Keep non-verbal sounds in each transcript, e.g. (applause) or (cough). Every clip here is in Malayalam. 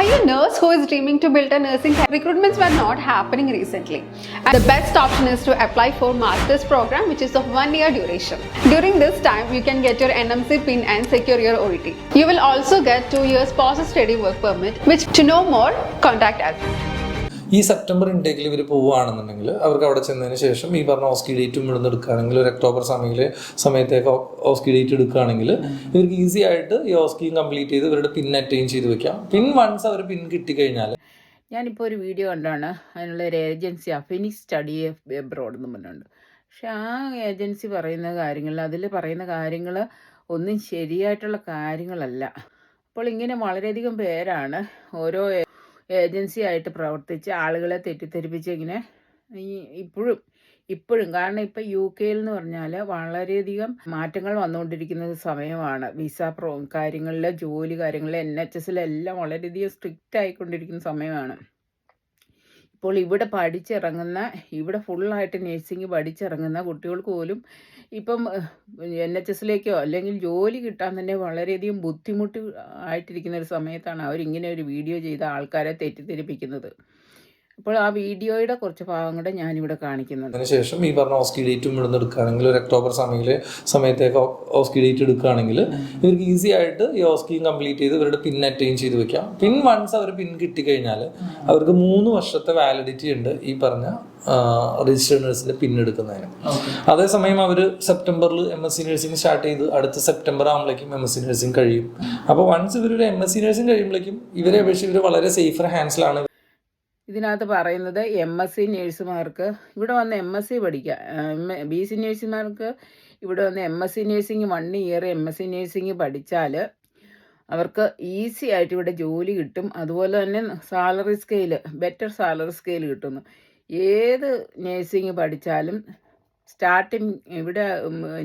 Are you a nurse who is dreaming to build a nursing career? Recruitments were not happening recently. And the best option is to apply for master's program which is of one year duration. During this time, you can get your NMC pin and secure your OET. You will also get two years post-study work permit which to know more, contact us. ഈ സെപ്റ്റംബർ ഇൻടേക്കിൽ ഇവർ പോവുകയാണെന്നുണ്ടെങ്കിൽ അവർക്ക് അവിടെ ചെന്നതിന് ശേഷം ഈ പറഞ്ഞ ഓസ്കി ഡേറ്റും ഇവിടുന്ന് എടുക്കുകയാണെങ്കിൽ ഒരു ഒക്ടോബർ സമയത്തിലെ സമയത്തേക്ക് ഓസ്കി ഡേറ്റ് എടുക്കുകയാണെങ്കിൽ ഇവർക്ക് ഈസി ആയിട്ട് ഈ ഓസ്കിയും കംപ്ലീറ്റ് ചെയ്ത് ഇവരുടെ പിൻ അറ്റൈൻ ചെയ്ത് വെക്കാം. പിൻ വൺസ് അവർ പിൻ കിട്ടിക്കഴിഞ്ഞാൽ ഞാനിപ്പോൾ ഒരു വീഡിയോ കണ്ടാണ്. അതിനുള്ള ഒരു ഏജൻസി അഫിനിക്സ് സ്റ്റഡി എബ്രോഡ് എന്ന് പറഞ്ഞുണ്ട് പക്ഷെ ആ ഏജൻസി പറയുന്ന കാര്യങ്ങൾ അതിൽ പറയുന്ന കാര്യങ്ങൾ ഒന്നും ശരിയായിട്ടുള്ള കാര്യങ്ങളല്ല. അപ്പോൾ ഇങ്ങനെ വളരെയധികം പേരാണ് ഓരോ ഏജൻസി ആയിട്ട് പ്രവർത്തിച്ച് ആളുകളെ തെറ്റിദ്ധരിപ്പിച്ച് ഇങ്ങനെ ഈ ഇപ്പോഴും ഇപ്പോഴും. കാരണം ഇപ്പം യു കെയിൽ എന്ന് പറഞ്ഞാൽ വളരെയധികം മാറ്റങ്ങൾ വന്നുകൊണ്ടിരിക്കുന്ന സമയമാണ്. വിസ പ്രോ കാര്യങ്ങളിൽ ജോലി കാര്യങ്ങളിൽ എൻ എച്ച് എസിലെല്ലാം വളരെയധികം സ്ട്രിക്റ്റ് ആയിക്കൊണ്ടിരിക്കുന്ന സമയമാണ്. ഇപ്പോൾ ഇവിടെ പഠിച്ചിറങ്ങുന്ന ഇവിടെ ഫുള്ളായിട്ട് നേഴ്സിംഗ് പഠിച്ചിറങ്ങുന്ന കുട്ടികൾക്ക് പോലും ഇപ്പം എൻ എച്ച് എസിലേക്കോ അല്ലെങ്കിൽ ജോലി കിട്ടാൻ തന്നെ വളരെയധികം ബുദ്ധിമുട്ട് ആയിട്ടിരിക്കുന്ന ഒരു സമയത്താണ് അവരിങ്ങനെ ഒരു വീഡിയോ ചെയ്ത് ആൾക്കാരെ തെറ്റിദ്ധരിപ്പിക്കുന്നത്. അപ്പോൾ ആ വീഡിയോയുടെ കുറച്ച് ഭാഗം കൂടെ ഞാനിവിടെ കാണിക്കുന്നുണ്ട്. അതിനുശേഷം ഈ പറഞ്ഞ ഓസ്കി ഡേറ്റും ഇവിടുന്ന് എടുക്കുകയാണെങ്കിൽ ഒരു ഒക്ടോബർ സമയത്തിലെ സമയത്തേക്ക് ഓസ്കി ഡേറ്റ് എടുക്കുകയാണെങ്കിൽ ഇവർക്ക് ഈസി ആയിട്ട് ഈ ഓസ്കിയും കംപ്ലീറ്റ് ചെയ്ത് ഇവരുടെ പിൻ അറ്റൈൻ ചെയ്ത് വെക്കാം. പിൻ വൺസ് അവർ പിൻ കിട്ടിക്കഴിഞ്ഞാൽ അവർക്ക് മൂന്ന് വർഷത്തെ വാലിഡിറ്റി ഉണ്ട് ഈ പറഞ്ഞ രജിസ്റ്റേഡ് നഴ്സിന്റെ പിൻ എടുക്കുന്നതിന്. അതേസമയം അവർ സെപ്റ്റംബറിൽ M S C nursing start ചെയ്ത് അടുത്ത സെപ്റ്റംബർ ആകുമ്പോഴേക്കും എം എസ് സി നഴ്സിംഗ് കഴിയും. അപ്പോൾ വൺസ് ഇവരൊരു എം എസ് സി നഴ്സിംഗ് കഴിയുമ്പോഴേക്കും ഇവരെ അപേക്ഷിച്ച് ഇവർ വളരെ സേഫർ ഹാൻഡ്സിലാണ് ഇതിനകത്ത് പറയുന്നത് എം എസ് സി നേഴ്സുമാർക്ക് ഇവിടെ വന്ന് എം എസ് സി പഠിക്കാം. ബി സി നേഴ്സുമാർക്ക് ഇവിടെ വന്ന് M S C nursing one year M S C nursing പഠിച്ചാൽ അവർക്ക് ഈസി ആയിട്ട് ഇവിടെ ജോലി കിട്ടും. അതുപോലെ തന്നെ salary scale better salary scale കിട്ടുന്നു. ഏത് നേഴ്സിംഗ് പഠിച്ചാലും സ്റ്റാർട്ടിങ് ഇവിടെ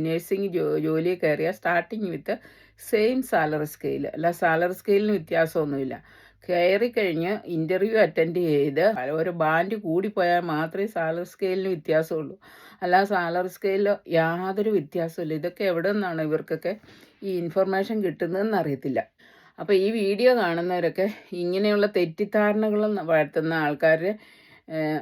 നേഴ്സിംഗ് ജോ ജോലി കയറിയാൽ starting with same salary scale അല്ല സാലറി സ്കെയിലിന് വ്യത്യാസമൊന്നുമില്ല. കയറി കഴിഞ്ഞ് ഇന്റർവ്യൂ അറ്റൻഡ് ചെയ്ത് ഒരു ബാൻഡ് കൂടിപ്പോയാൽ മാത്രമേ സാലറി സ്കെയിലിന് വ്യത്യാസമുള്ളൂ. അല്ല സാലറി സ്കെയിലിൽ യാതൊരു വ്യത്യാസമില്ല ഇതൊക്കെ എവിടെ നിന്നാണ് ഇവർക്കൊക്കെ ഈ ഇൻഫർമേഷൻ കിട്ടുന്നതെന്ന് അറിയത്തില്ല. അപ്പോൾ ഈ വീഡിയോ കാണുന്നവരൊക്കെ ഇങ്ങനെയുള്ള തെറ്റിദ്ധാരണകൾ വളർത്തുന്ന ആൾക്കാർ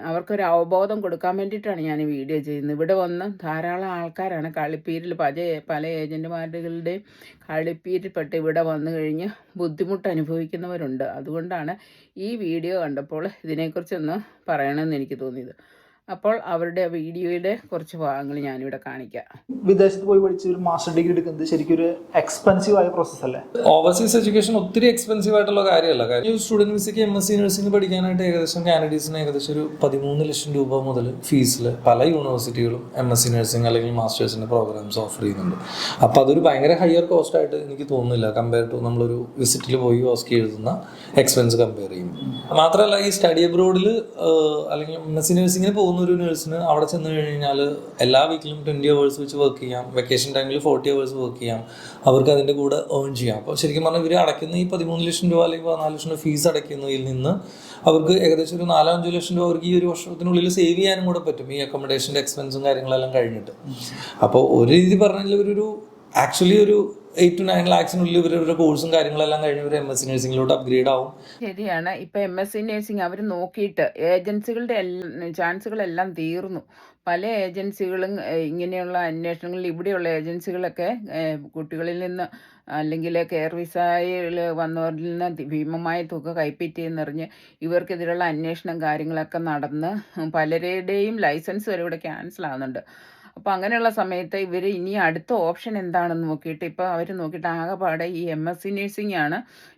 അവർക്കൊരു അവബോധം കൊടുക്കാൻ വേണ്ടിയിട്ടാണ് ഞാൻ ഈ വീഡിയോ ചെയ്യുന്നത്. ഇവിടെ വന്ന് ധാരാളം ആൾക്കാരാണ് കളിപ്പീരിൽ പല പല ഏജന്റുമാരുടെയും കളിപ്പീരിൽപ്പെട്ട് ഇവിടെ വന്നു കഴിഞ്ഞ് ബുദ്ധിമുട്ട് അനുഭവിക്കുന്നവരുണ്ട്. അതുകൊണ്ടാണ് ഈ വീഡിയോ കണ്ടപ്പോൾ ഇതിനെക്കുറിച്ചൊന്ന് പറയണമെന്ന് എനിക്ക് തോന്നിയത്. അപ്പോൾ അവരുടെ വീഡിയോയുടെ കുറച്ച് ഭാഗങ്ങൾ ഞാനിവിടെ കാണിക്കാം. വിദേശത്ത് പോയി പഠിച്ച് ഒരു മാസ്റ്റർ ഡിഗ്രി എടുക്കുന്നത് ശരിക്കും ഒരു എക്സ്പെൻസീവ് ആയ പ്രോസസ് അല്ലേ? ഓവർസീസ് എഡ്യൂക്കേഷൻ ഒത്തിരി എക്സ്പെൻസീവ് ആയിട്ടുള്ള കാര്യമല്ല. കാര്യം ഈ സ്റ്റുഡന്റ് വിസയ്ക്ക് എം എസ് സി നഴ്സിംഗ് പഠിക്കാനായിട്ട് ഏകദേശം കാനഡീസിന് ഏകദേശം ഒരു പതിമൂന്ന് ലക്ഷം രൂപ മുതൽ ഫീസിൽ പല യൂണിവേഴ്സിറ്റികളും എം എസ് സി നഴ്സിംഗ് അല്ലെങ്കിൽ മാസ്റ്റേഴ്സിന്റെ പ്രോഗ്രാംസ് ഓഫർ ചെയ്യുന്നുണ്ട്. അപ്പോൾ അതൊരു ഭയങ്കര ഹയർ കോസ്റ്റ് ആയിട്ട് എനിക്ക് തോന്നുന്നില്ല. കമ്പയർ ടു നമ്മളൊരു വിസിറ്റിൽ പോയി ഓസ്കി എഴുതുന്ന എക്സ്പെൻസ് കമ്പയർ ചെയ്യും മാത്രമല്ല ഈ സ്റ്റഡി അബ്രോഡിൽ അല്ലെങ്കിൽ എം എസ് സി നഴ്സിംഗിന് പോകുന്ന ഒരു നേഴ്സിന് അവിടെ ചെന്ന് കഴിഞ്ഞാൽ എല്ലാ വീക്കിലും ട്വന്റി അവേഴ്സ് വെച്ച് വർക്ക് ചെയ്യാം. വെക്കേഷൻ ടൈമിൽ ഫോർട്ടി അവേഴ്സ് വർക്ക് ചെയ്യാം. അവർക്ക് അതിന്റെ കൂടെ ഏൺ ചെയ്യാം. അപ്പോൾ ശരിക്കും പറഞ്ഞാൽ ഇവർ അടയ്ക്കുന്ന ഈ പതിമൂന്ന് ലക്ഷം രൂപ അല്ലെങ്കിൽ പതിനാല് ലക്ഷം രൂപ ഫീസ് അടയ്ക്കുന്നതിൽ നിന്ന്. അവർക്ക് ഏകദേശം ഒരു നാലോ അഞ്ചോ ലക്ഷം രൂപ അവർക്ക് ഈ ഒരു വർഷത്തിനുള്ളിൽ സേവ് ചെയ്യാനും കൂടെ പറ്റും. ഈ അക്കോമഡേഷന്റെ എക്സ്പെൻസും കാര്യങ്ങളെല്ലാം കഴിഞ്ഞിട്ട്. അപ്പോൾ ഒരു രീതി പറഞ്ഞാൽ ഒരു ആക്ച്വലി ഒരു എയ്റ്റ് ടു നയൻ ലാക്സിനുള്ളിൽ ഇവരുടെ കോഴ്സും കാര്യങ്ങളെല്ലാം കഴിഞ്ഞ് ഇവർ എം എസ് സി നഴ്സിംഗിലോട്ട് അപ്ഗ്രേഡ് ആവും. ശരിയാണ്. ഇപ്പൊ എം എസ് സി നഴ്സിംഗ് അവർ നോക്കിയിട്ട് ഏജൻസികളുടെ ചാൻസുകളെല്ലാം തീർന്നു. പല ഏജൻസികളും ഇങ്ങനെയുള്ള അന്വേഷണങ്ങളിൽ ഇവിടെയുള്ള ഏജൻസികളൊക്കെ കുട്ടികളിൽ നിന്ന് അല്ലെങ്കിൽ കെയർ വിസയിൽ വന്നവരിൽ നിന്ന് ഭീമമായ തുക കൈപ്പറ്റിയെന്നറിഞ്ഞ് ഇവർക്കെതിരെയുള്ള അന്വേഷണം കാര്യങ്ങളൊക്കെ നടന്ന് പലരുടെയും ലൈസൻസ് വരെ ഇവിടെ ക്യാൻസൽ ആവുന്നുണ്ട്. അപ്പോൾ അങ്ങനെയുള്ള സമയത്ത് ഇവർ ഇനി അടുത്ത ഓപ്ഷൻ എന്താണെന്ന് നോക്കിയിട്ട് ഇപ്പോൾ അവർ നോക്കിയിട്ട് ആകെപ്പാടെ ഈ എം എസ് സി നഴ്സിംഗ് ആണ്.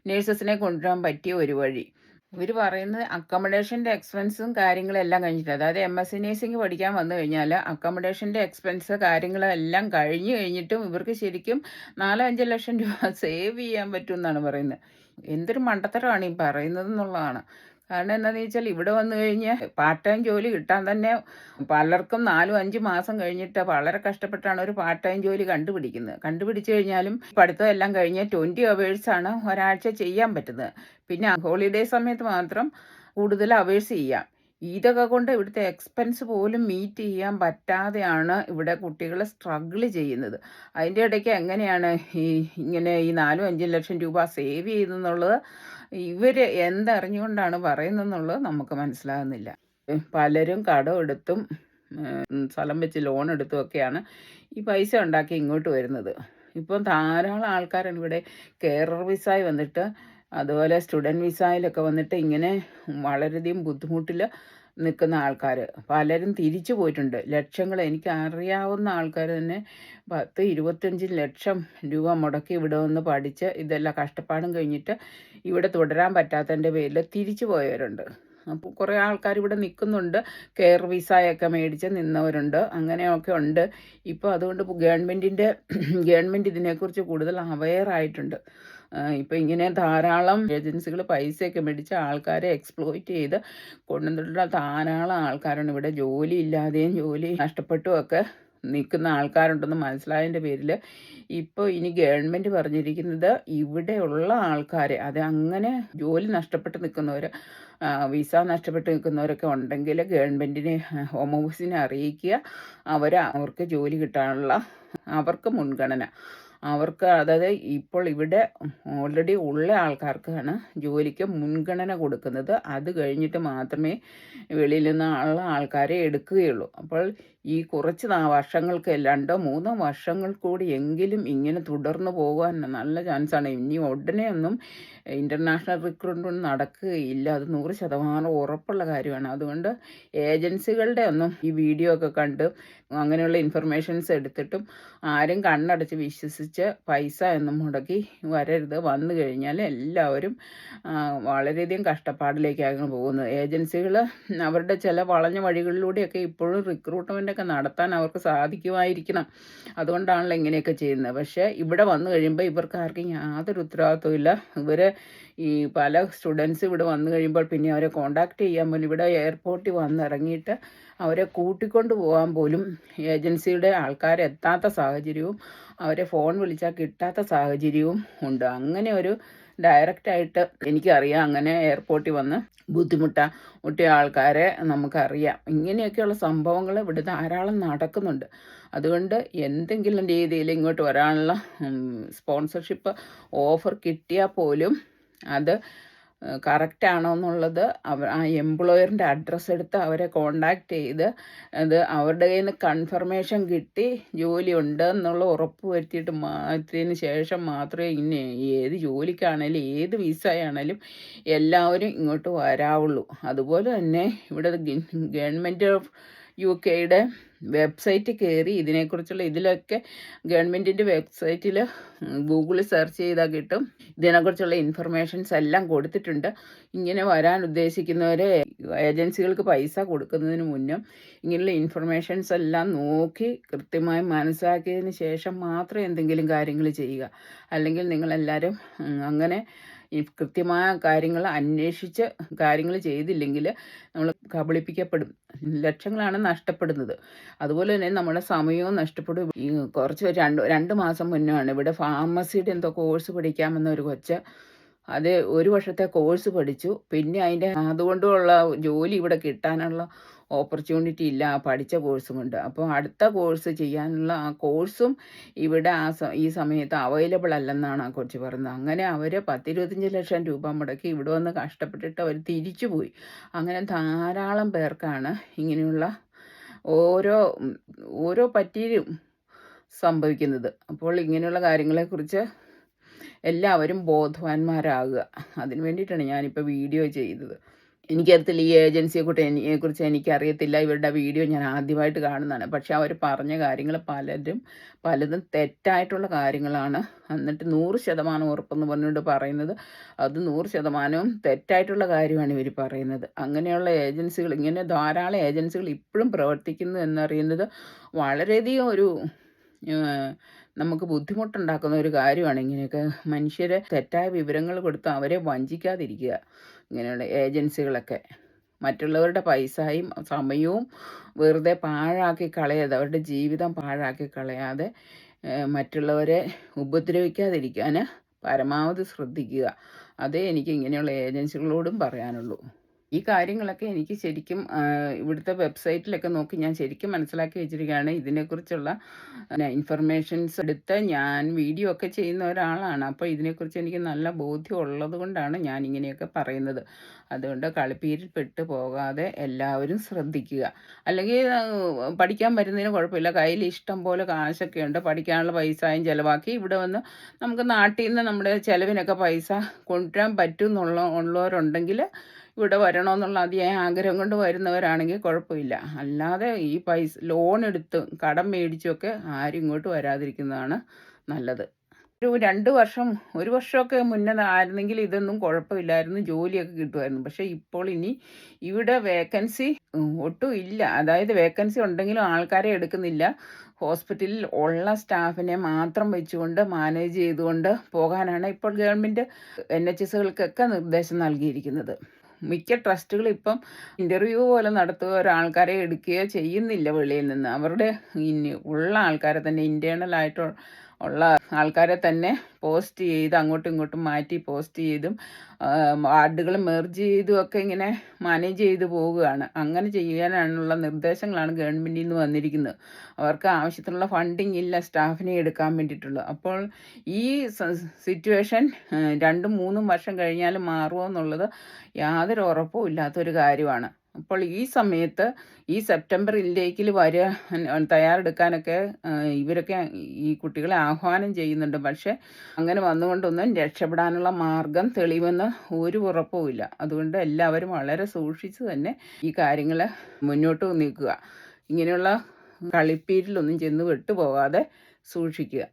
നേഴ്സസിനെ കൊണ്ടുവരാൻ പറ്റിയ ഒരു വഴി. ഇവർ പറയുന്നത് അക്കോമഡേഷന്റെ എക്സ്പെൻസും കാര്യങ്ങളും എല്ലാം കഴിഞ്ഞിട്ട് അതായത് എം എസ് സി നേഴ്സിംഗ് പഠിക്കാൻ വന്നു കഴിഞ്ഞാൽ അക്കോമഡേഷന്റെ എക്സ്പെൻസ് കാര്യങ്ങളെല്ലാം കഴിഞ്ഞു കഴിഞ്ഞിട്ടും ഇവർക്ക് ശരിക്കും നാലോ അഞ്ചോ ലക്ഷം രൂപ (laughs) സേവ് ചെയ്യാൻ പറ്റും എന്നാണ് പറയുന്നത്. എന്തൊരു മണ്ടത്തരമാണ് ഈ പറയുന്നത് എന്നുള്ളതാണ്. കാരണം എന്താണെന്ന് വെച്ചാൽ ഇവിടെ വന്നു കഴിഞ്ഞ് പാർട്ട് ടൈം ജോലി കിട്ടാൻ തന്നെ പലർക്കും നാലും അഞ്ച് മാസം കഴിഞ്ഞിട്ട് വളരെ കഷ്ടപ്പെട്ടാണ് ഒരു പാർട്ട് ടൈം ജോലി കണ്ടുപിടിക്കുന്നത്. കണ്ടുപിടിച്ചു കഴിഞ്ഞാലും പഠിത്തം എല്ലാം കഴിഞ്ഞ് ട്വന്റി അവേഴ്സാണ് ഒരാഴ്ച ചെയ്യാൻ പറ്റുന്നത്. പിന്നെ ഹോളിഡേ സമയത്ത് മാത്രം കൂടുതൽ അവേഴ്സ് ചെയ്യാം. ഇതൊക്കെ കൊണ്ട് ഇവിടുത്തെ എക്സ്പെൻസ് പോലും മീറ്റ് ചെയ്യാൻ പറ്റാതെയാണ് ഇവിടെ കുട്ടികൾ സ്ട്രഗിൾ ചെയ്യുന്നത്. അതിന്റെ ഇടയ്ക്ക് എങ്ങനെയാണ് ഈ ഇങ്ങനെ ഈ നാലും അഞ്ചും ലക്ഷം രൂപ സേവ് ചെയ്തെന്നുള്ളത് ഇവർ എന്തറിഞ്ഞുകൊണ്ടാണ് പറയുന്നതെന്നുള്ളത് നമുക്ക് മനസ്സിലാകുന്നില്ല. പലരും കടം എടുത്തും ഉം, സ്ഥലം വെച്ച് ലോൺ എടുത്തും ഒക്കെയാണ് ഈ പൈസ ഉണ്ടാക്കി ഇങ്ങോട്ട് വരുന്നത്. ഇപ്പം ധാരാളം ആൾക്കാരാണ് ഇവിടെ കെയർ വിസായി വന്നിട്ട് അതുപോലെ സ്റ്റുഡന്റ് വിസായിലൊക്കെ വന്നിട്ട് ഇങ്ങനെ വളരെയധികം ബുദ്ധിമുട്ടിൽ നിൽക്കുന്ന ആൾക്കാർ. പലരും തിരിച്ചു പോയിട്ടുണ്ട്. ലക്ഷങ്ങൾ എനിക്ക് അറിയാവുന്ന ആൾക്കാർ തന്നെ പത്ത് ഇരുപത്തഞ്ച് ലക്ഷം രൂപ മുടക്കി ഇവിടെ വന്ന് പഠിച്ച് ഇതെല്ലാം കഷ്ടപ്പാടും കഴിഞ്ഞിട്ട് ഇവിടെ തുടരാൻ പറ്റാത്തതിന്റെ പേരിൽ തിരിച്ചു പോയവരുണ്ട്. അപ്പോൾ കുറേ ആൾക്കാർ ഇവിടെ നിൽക്കുന്നുണ്ട്. കെയർ വിസയൊക്കെ മേടിച്ച് നിന്നവരുണ്ട്. അങ്ങനെയൊക്കെ ഉണ്ട്. ഇപ്പോൾ അതുകൊണ്ട് ഗവൺമെന്റിന്റെ ഗവൺമെന്റ് ഇതിനെക്കുറിച്ച് കൂടുതൽ അവെയർ ആയിട്ടുണ്ട്. ഇപ്പോൾ ഇങ്ങനെ ധാരാളം ഏജൻസികൾ പൈസയൊക്കെ മേടിച്ച് ആൾക്കാരെ എക്സ്പ്ലോയിറ്റ് ചെയ്ത് കൊണ്ടുവന്നിട്ടുള്ള ധാരാളം ആൾക്കാരാണ്. ഇവിടെ ജോലി ഇല്ലാതെയും ജോലി നഷ്ടപ്പെട്ടും ഒക്കെ നിൽക്കുന്ന ആൾക്കാരുണ്ടെന്ന് മനസ്സിലായതിന്റെ പേരിൽ ഇപ്പോൾ ഇനി ഗവൺമെന്റ് പറഞ്ഞിരിക്കുന്നത് ഇവിടെയുള്ള ആൾക്കാരെ അത് അങ്ങനെ ജോലി നഷ്ടപ്പെട്ട് നിൽക്കുന്നവർ വിസ നഷ്ടപ്പെട്ട് നിൽക്കുന്നവരൊക്കെ ഉണ്ടെങ്കിൽ ഗവൺമെന്റിനെ ഹോം ഓഫീസിനെ അറിയിക്കുക. അവർ അവർക്ക് ജോലി കിട്ടാനുള്ള അവർക്ക് മുൻഗണന. അവർക്ക് അതായത് ഇപ്പോൾ ഇവിടെ ഓൾറെഡി ഉള്ള ആൾക്കാർക്കാണ് ജോലിക്ക് മുൻഗണന കൊടുക്കുന്നത്. അത് കഴിഞ്ഞിട്ട് മാത്രമേ വെളിയിൽ നിന്നുള്ള ആൾക്കാരെ എടുക്കുകയുള്ളൂ. അപ്പോൾ ഈ കുറച്ച് വർഷങ്ങൾക്ക് രണ്ടോ മൂന്നോ വർഷങ്ങൾ കൂടി എങ്കിലും ഇങ്ങനെ തുടർന്നു പോകാൻ നല്ല ചാൻസാണ്. ഇനി ഉടനെ ഒന്നും ഇന്റർനാഷണൽ റിക്രൂട്ട്മെന്റ് നടക്കുകയില്ല. അത് നൂറ് ശതമാനം ഉറപ്പുള്ള കാര്യമാണ്. അതുകൊണ്ട് ഏജൻസികളുടെ ഒന്നും ഈ വീഡിയോ ഒക്കെ കണ്ട് അങ്ങനെയുള്ള ഇൻഫർമേഷൻസ് എടുത്തിട്ടും ആരും കണ്ണടച്ച് വിശ്വസിച്ച് പൈസ എന്നും മുടക്കി വരരുത്. വന്നു കഴിഞ്ഞാൽ എല്ലാവരും വളരെയധികം കഷ്ടപ്പാടിലേക്കാണ് പോകുന്നത്. ഏജൻസികൾ അവരുടെ ചില വളഞ്ഞ വഴികളിലൂടെയൊക്കെ ഇപ്പോഴും റിക്രൂട്ട്മെന്റ് ഒക്കെ നടത്താൻ അവർക്ക് സാധിക്കുമായിരിക്കണം. അതുകൊണ്ടാണല്ലോ ഇങ്ങനെയൊക്കെ ചെയ്യുന്നത്. പക്ഷേ ഇവിടെ വന്നു കഴിയുമ്പോൾ ഇവർക്ക് ആർക്കും യാതൊരു ഉത്തരവാദിത്വം ഇല്ല. ഇവർ ഈ പല സ്റ്റുഡൻസ് ഇവിടെ വന്നു കഴിയുമ്പോൾ പിന്നെ അവരെ കോണ്ടാക്ട് ചെയ്യാൻ പോലും ഇവിടെ എയർപോർട്ടിൽ വന്നിറങ്ങിയിട്ട് അവരെ കൂട്ടിക്കൊണ്ട് പോകാൻ പോലും ഏജൻസിയുടെ ആൾക്കാർ എത്താത്ത സാഹചര്യവും അവരെ ഫോൺ വിളിച്ചാൽ കിട്ടാത്ത സാഹചര്യവും ഉണ്ട്. അങ്ങനെ ഒരു ഡയറക്റ്റായിട്ട് എനിക്കറിയാം അങ്ങനെ എയർപോർട്ടിൽ വന്ന് ബുദ്ധിമുട്ട. മുട്ടിയ ആൾക്കാരെ നമുക്കറിയാം. ഇങ്ങനെയൊക്കെയുള്ള സംഭവങ്ങൾ ഇവിടെ ധാരാളം നടക്കുന്നുണ്ട്. അതുകൊണ്ട് എന്തെങ്കിലും രീതിയിൽ ഇങ്ങോട്ട് വരാനുള്ള സ്പോൺസർഷിപ്പ് ഓഫർ കിട്ടിയാൽ പോലും അത് കറക്റ്റ് ആണോ എന്നുള്ളത് അവർ ആ എംപ്ലോയറിന്റെ അഡ്രസ്സ് എടുത്ത് അവരെ കോണ്ടാക്ട് ചെയ്ത് അത് അവരുടെ കയ്യിൽ നിന്ന് കൺഫർമേഷൻ കിട്ടി ജോലി ഉണ്ട് എന്നുള്ള ഉറപ്പ് വരുത്തിയിട്ട് മാറ്റിയതിന് ശേഷം മാത്രമേ ഇനി ഏത് ജോലിക്കാണേലും ഏത് വിസ വിസയാണേലും എല്ലാവരും ഇങ്ങോട്ട് വരാവുള്ളൂ. അതുപോലെ തന്നെ ഇവിടെ ഗവൺമെന്റ് ഓഫ് യു കെയുടെ വെബ്സൈറ്റ് കയറി ഇതിനെക്കുറിച്ചുള്ള ഇതിലൊക്കെ ഗവൺമെന്റിന്റെ വെബ്സൈറ്റിൽ ഗൂഗിളിൽ സെർച്ച് ചെയ്താൽ കിട്ടും. ഇതിനെക്കുറിച്ചുള്ള ഇൻഫർമേഷൻസ് എല്ലാം കൊടുത്തിട്ടുണ്ട്. ഇങ്ങനെ വരാൻ ഉദ്ദേശിക്കുന്നവരെ ഏജൻസികൾക്ക് പൈസ കൊടുക്കുന്നതിന് മുന്നും ഇങ്ങനെയുള്ള ഇൻഫർമേഷൻസ് എല്ലാം നോക്കി കൃത്യമായി മനസ്സിലാക്കിയതിന് ശേഷം മാത്രം എന്തെങ്കിലും കാര്യങ്ങൾ ചെയ്യുക. അല്ലെങ്കിൽ നിങ്ങളെല്ലാവരും അങ്ങനെ ഈ കൃത്യമായ കാര്യങ്ങൾ അന്വേഷിച്ച് കാര്യങ്ങൾ ചെയ്തില്ലെങ്കിൽ നമ്മൾ കബളിപ്പിക്കപ്പെടും. ലക്ഷങ്ങളാണ് നഷ്ടപ്പെടുന്നത്. അതുപോലെ തന്നെ നമ്മുടെ സമയവും നഷ്ടപ്പെടും. ഈ കുറച്ച് രണ്ട് രണ്ട് മാസം മുന്നാണ് ഇവിടെ ഫാർമസിയുടെ എന്തോ കോഴ്സ് പഠിക്കാമെന്ന ഒരു കൊച്ച് അത് ഒരു വർഷത്തെ കോഴ്സ് പഠിച്ചു. പിന്നെ അതിന്റെ അതുകൊണ്ടുള്ള ജോലി ഇവിടെ കിട്ടാനുള്ള ഓപ്പർച്യൂണിറ്റി ഇല്ല ആ പഠിച്ച കോഴ്സും കൊണ്ട് അപ്പോൾ അടുത്ത കോഴ്സ് ചെയ്യാനുള്ള ആ കോഴ്സും ഇവിടെ ആ ഈ സമയത്ത് അവൈലബിൾ അല്ലെന്നാണ് ആ കൊച്ചു പറയുന്നത് അങ്ങനെ അവർ പത്തിരുപത്തഞ്ച് ലക്ഷം രൂപ മുടക്കി ഇവിടെ വന്ന് കഷ്ടപ്പെട്ടിട്ട് അവർ തിരിച്ചു പോയി. അങ്ങനെ ധാരാളം പേർക്കാണ് ഇങ്ങനെയുള്ള ഓരോ ഓരോ പറ്റിയും സംഭവിക്കുന്നത്. അപ്പോൾ ഇങ്ങനെയുള്ള കാര്യങ്ങളെക്കുറിച്ച് എല്ലാവരും ബോധവാന്മാരാകുക. അതിന് വേണ്ടിയിട്ടാണ് ഞാനിപ്പോൾ വീഡിയോ ചെയ്തത്. എനിക്കറിയത്തില്ല ഈ ഏജൻസിയെ കുറിച്ച് കുറിച്ച് എനിക്കറിയത്തില്ല. ഇവരുടെ വീഡിയോ ഞാൻ ആദ്യമായിട്ട് കാണുന്നതാണ്. പക്ഷെ അവർ പറഞ്ഞ കാര്യങ്ങൾ പലരും പലതും തെറ്റായിട്ടുള്ള കാര്യങ്ങളാണ്. എന്നിട്ട് നൂറ് ശതമാനം ഉറപ്പെന്ന് പറഞ്ഞുകൊണ്ട് പറയുന്നത് അത് നൂറ് ശതമാനവും തെറ്റായിട്ടുള്ള കാര്യമാണ് ഇവർ പറയുന്നത്. അങ്ങനെയുള്ള ഏജൻസികൾ ഇങ്ങനെ ധാരാളം ഏജൻസികൾ ഇപ്പോഴും പ്രവർത്തിക്കുന്നു എന്നറിയുന്നത് വളരെയധികം ഒരു നമുക്ക് ബുദ്ധിമുട്ടുണ്ടാക്കുന്ന ഒരു കാര്യമാണ് ഇങ്ങനെയൊക്കെ മനുഷ്യരെ തെറ്റായ വിവരങ്ങൾ കൊടുത്ത് അവരെ വഞ്ചിക്കാതിരിക്കുക. ഇങ്ങനെയുള്ള ഏജൻസികളൊക്കെ. മറ്റുള്ളവരുടെ പൈസയും സമയവും വെറുതെ പാഴാക്കി കളയാതെ അവരുടെ ജീവിതം പാഴാക്കി കളയാതെ മറ്റുള്ളവരെ ഉപദ്രവിക്കാതിരിക്കാൻ പരമാവധി ശ്രദ്ധിക്കുക. അതേ എനിക്ക് ഇങ്ങനെയുള്ള ഏജൻസികളോടും പറയാനുള്ളൂ. ഈ കാര്യങ്ങളൊക്കെ എനിക്ക് ശരിക്കും ഇവിടുത്തെ വെബ്സൈറ്റിലൊക്കെ നോക്കി ഞാൻ ശരിക്കും മനസ്സിലാക്കി വെച്ചിരിക്കുകയാണ്. ഇതിനെക്കുറിച്ചുള്ള ഇൻഫർമേഷൻസ് എടുത്ത് ഞാൻ വീഡിയോ ഒക്കെ ചെയ്യുന്ന ഒരാളാണ്. അപ്പോൾ ഇതിനെക്കുറിച്ച് എനിക്ക് നല്ല ബോധ്യം ഉള്ളത് കൊണ്ടാണ് ഞാൻ ഇങ്ങനെയൊക്കെ പറയുന്നത്. അതുകൊണ്ട് കളിപ്പീരിൽ പെട്ട് പോകാതെ എല്ലാവരും ശ്രദ്ധിക്കുക. അല്ലെങ്കിൽ പഠിക്കാൻ വരുന്നതിന് കുഴപ്പമില്ല. കയ്യിൽ ഇഷ്ടം പോലെ കാശൊക്കെ ഉണ്ട്. പഠിക്കാനുള്ള പൈസയും ചിലവാക്കി ഇവിടെ വന്ന് നമുക്ക് നാട്ടിൽ നിന്ന് നമ്മുടെ ചിലവിനൊക്കെ പൈസ കൊണ്ടുവരാൻ പറ്റും എന്നുള്ള ഉള്ളവരുണ്ടെങ്കിൽ ഇവിടെ വരണമെന്നുള്ള അതിയായ ആഗ്രഹം കൊണ്ട് വരുന്നവരാണെങ്കിൽ കുഴപ്പമില്ല. അല്ലാതെ ഈ പൈസ ലോൺ എടുത്ത് കടം മേടിച്ചൊക്കെ ആരും ഇങ്ങോട്ട് വരാതിരിക്കുന്നതാണ് നല്ലത്. ഒരു രണ്ട് വർഷം ഒരു വർഷമൊക്കെ മുന്നേ ആയിരുന്നെങ്കിൽ ഇതൊന്നും കുഴപ്പമില്ലായിരുന്നു. ജോലിയൊക്കെ കിട്ടുമായിരുന്നു. പക്ഷേ ഇപ്പോൾ ഇനി ഇവിടെ വേക്കൻസി ഒട്ടും ഇല്ല. അതായത് വേക്കൻസി ഉണ്ടെങ്കിലും ആൾക്കാരെ എടുക്കുന്നില്ല. ഹോസ്പിറ്റലിൽ ഉള്ള സ്റ്റാഫിനെ മാത്രം വെച്ചുകൊണ്ട് മാനേജ് ചെയ്തുകൊണ്ട് പോകാനാണ് ഇപ്പോൾ ഗവൺമെന്റ് എൻ എച്ച് എസുകൾക്കൊക്കെ നിർദ്ദേശം നൽകിയിരിക്കുന്നത്. മിക്ക ട്രസ്റ്റുകൾ ഇപ്പം ഇന്റർവ്യൂ പോലെ നടത്തുക ഒരാൾക്കാരെ എടുക്കുകയോ ചെയ്യുന്നില്ല വെളിയിൽ നിന്ന്. അവരുടെ ഉള്ള ആൾക്കാരെ തന്നെ ഇന്റേണൽ ആയിട്ട് ഉള്ള ആൾക്കാരെ തന്നെ പോസ്റ്റ് ചെയ്ത് അങ്ങോട്ടും ഇങ്ങോട്ടും മാറ്റി പോസ്റ്റ് ചെയ്തും വാർഡുകൾ മെർജ് ചെയ്തും ഒക്കെ ഇങ്ങനെ മാനേജ് ചെയ്ത് പോവുകയാണ്. അങ്ങനെ ചെയ്യാനുള്ള നിർദ്ദേശങ്ങളാണ് ഗവൺമെന്റിൽ നിന്ന് വന്നിരിക്കുന്നത്. അവർക്ക് ആവശ്യത്തിനുള്ള ഫണ്ടിങ് ഇല്ല സ്റ്റാഫിനെ എടുക്കാൻ വേണ്ടിയിട്ടുള്ളൂ. അപ്പോൾ ഈ സിറ്റുവേഷൻ രണ്ടും മൂന്നും വർഷം കഴിഞ്ഞാൽ മാറുമോ എന്നുള്ളത് യാതൊരു ഉറപ്പും ഇല്ലാത്തൊരു കാര്യമാണ്. അപ്പോൾ ഈ സമയത്ത് ഈ സെപ്റ്റംബർ ഇൻടേക്കിൽ വരിക തയ്യാറെടുക്കാനൊക്കെ ഇവരൊക്കെ ഈ കുട്ടികളെ ആഹ്വാനം ചെയ്യുന്നുണ്ട്. പക്ഷേ അങ്ങനെ വന്നുകൊണ്ടൊന്നും രക്ഷപ്പെടാനുള്ള മാർഗം തെളിവെന്ന് ഒരു ഉറപ്പുമില്ല അതുകൊണ്ട് എല്ലാവരും വളരെ സൂക്ഷിച്ച് തന്നെ ഈ കാര്യങ്ങൾ മുന്നോട്ട് നീക്കുക. ഇങ്ങനെയുള്ള കളിപ്പീരിലൊന്നും ചെന്ന് വിട്ടുപോകാതെ സൂക്ഷിക്കുക.